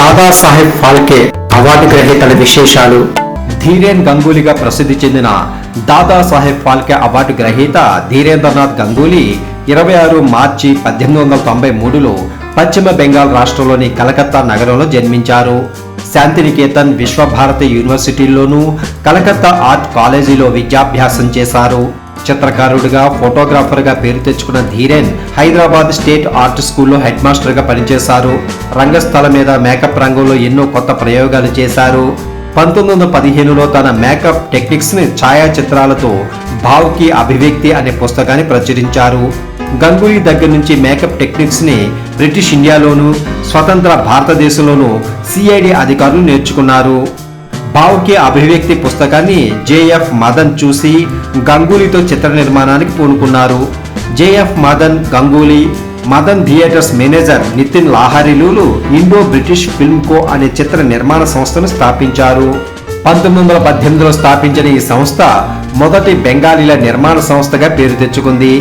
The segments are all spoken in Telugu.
దాదాసాహెబ్ ఫాల్కే అవార్డు గ్రహీతల విశేషాలు. ధీరేన్ గంగూలీగా ప్రసిద్ధి చెందిన దాదాసాహెబ్ ఫాల్కే అవార్డు గ్రహీత ధీరేంద్రనాథ్ గంగూలీ ఇరవై ఆరు మార్చి పద్దెనిమిది వందల తొంభై మూడులో పశ్చిమ బెంగాల్ రాష్ట్రంలోని కలకత్తా నగరంలో జన్మించారు. శాంతినికేతన్ విశ్వభారతి యూనివర్సిటీలోనూ కలకత్తా ఆర్ట్ కాలేజీలో విద్యాభ్యాసం చేశారు. చిత్రకారుడిగా ఫోటోగ్రాఫర్గా పేరు తెచ్చుకున్న ధీరేన్ హైదరాబాద్ స్టేట్ ఆర్ట్ స్కూల్లో హెడ్ మాస్టర్గా పనిచేశారు. రంగస్థల మీద మేకప్ రంగంలో ఎన్నో కొత్త ప్రయోగాలు చేశారు. పంతొమ్మిది వందల పదిహేనులో తన మేకప్ టెక్నిక్స్ని ఛాయాచిత్రాలతో భావ్కి అభివ్యక్తి అనే పుస్తకాన్ని ప్రచురించారు. గంగూలీ దగ్గర నుంచి మేకప్ టెక్నిక్స్ని బ్రిటిష్ ఇండియాలోను స్వతంత్ర భారతదేశంలోనూ సిఐడి అధికారులు నేర్చుకున్నారు. భావ్కి అభివ్యక్తి పుస్తకాన్ని జేఎఫ్ మదన్ చూసి గంగూలీతో చిత్ర నిర్మాణానికి పూనుకున్నారు. JF Madan Ganguly Madan theatres manager Nitin లాహారిలులు Indo British film co అనే చిత్ర నిర్మాణ సంస్థను స్థాపించారు. పంతొమ్మిది వందల పద్దెనిమిదిలో స్థాపించిన ఈ సంస్థ మొదటి బెంగాలీల నిర్మాణ సంస్థగా పేరు తెచ్చుకుంది.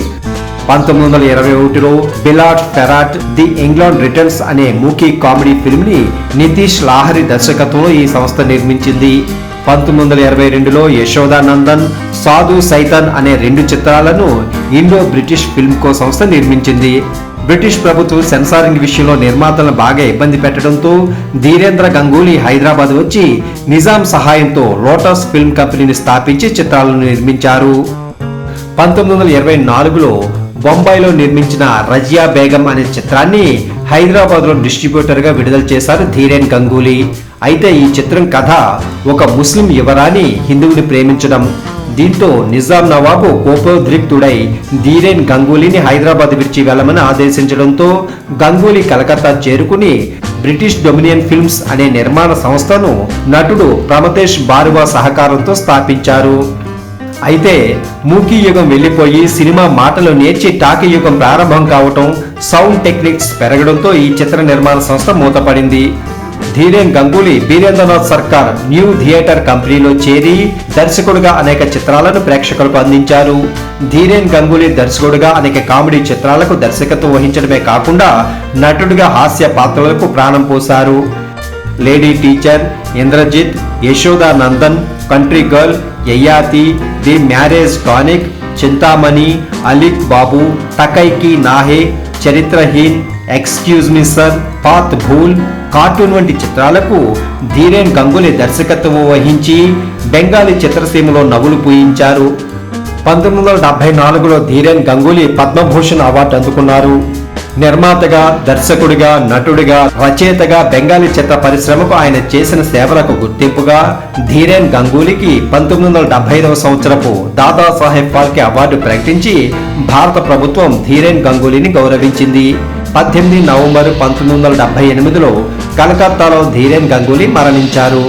పంతొమ్మిది వందల ఇరవై ఒకటిలో Bilat Ferat the England returns అనే మూకీ కామెడీ ఫిల్మ్ని నితీష్ లాహరి దర్శకత్వంలో ఈ సంస్థ నిర్మించింది. పంతొమ్మిది వందల ఇరవై రెండులో యశోదానందన్ సాధు సైతన్ అనే రెండు చిత్రాలను ఇండో బ్రిటిష్ ఫిల్మ్ కో సంస్థ నిర్మించింది. బ్రిటిష్ ప్రభుత్వం సెన్సారింగ్ విషయంలో నిర్మాతలను బాగా ఇబ్బంది పెట్టడంతో ధీరేంద్ర గంగూలీ హైదరాబాద్ వచ్చి నిజాం సహాయంతో లోటస్ ఫిల్మ్ కంపెనీని స్థాపించి చిత్రాలను నిర్మించారు. పంతొమ్మిది వందల ఇరవై నాలుగులో బొంబాయిలో నిర్మించిన రజియా బేగం అనే చిత్రాన్ని హైదరాబాద్లో డిస్ట్రిబ్యూటర్గా విడుదల చేశారు ధీరేన్ గంగూలీ. అయితే ఈ చిత్రం కథ ఒక ముస్లిం యువరాణి హిందువుని ప్రేమించడం. దీంతో నిజాం నవాబు కోపోద్రిక్తుడై ధీరేన్ గంగూలీని హైదరాబాద్ విడిచి వెళ్ళమని ఆదేశించడంతో గంగూలీ కలకత్తా చేరుకుని బ్రిటిష్ డొమినియన్ ఫిల్మ్స్ అనే నిర్మాణ సంస్థను నటుడు ప్రమతేష్ బారువా సహకారంతో స్థాపించారు. అయితే మూకీ యుగం వెళ్ళిపోయి సినిమా మాటలు నేర్చి టాకీ యుగం ప్రారంభం కావటం సౌండ్ టెక్నిక్స్ పెరగడంతో ఈ చిత్ర నిర్మాణ సంస్థ మూతపడింది. ధీరేన్ గంగూలీ బీరేంద్రనాథ్ సర్కార్ న్యూ థియేటర్ కంపెనీలో చేరి దర్శకుడుగా అనేక చిత్రాలను ప్రేక్షకులకు అందించారు. ధీరేన్ గంగూలీ దర్శకుడుగా అనేక కామెడీ చిత్రాలకు దర్శకత్వం వహించడమే కాకుండా నటుడిగా హాస్య పాత్రలకు ప్రాణం పోశారు. Lady teacher Indrajit Yashoda Nandan country girl Yayati the marriage tonic Chintamani Alik Babu తకైకి నాహే Charitraheen excuse me sir Path Bhool cartoon వంటి చిత్రాలకు ధీరేన్ గంగులీ దర్శకత్వం వహించి బెంగాలీ చిత్రసీమలో నవ్వులు పూయించారు. పంతొమ్మిది వందల డెబ్బై నాలుగులో ధీరేన్ గంగూలీ పద్మభూషణ్ అవార్డు అందుకున్నారు. నిర్మాతగా దర్శకుడిగా నటుడిగా రచయితగా బెంగాలీ చిత్ర పరిశ్రమకు ఆయన చేసిన సేవలకు గుర్తింపుగా ధీరేన్ గంగూలీకి పంతొమ్మిది వందల డెబ్బై ఐదవ సంవత్సరపు దాదాసాహెబ్ ఫాల్కే అవార్డు ప్రకటించి భారత ప్రభుత్వం ధీరేన్ గంగూలీని గౌరవించింది. పద్దెనిమిది నవంబర్ పంతొమ్మిది వందల డెబ్బై ఎనిమిదిలో కలకత్తాలో ధీరేన్ గంగూలీ మరణించారు.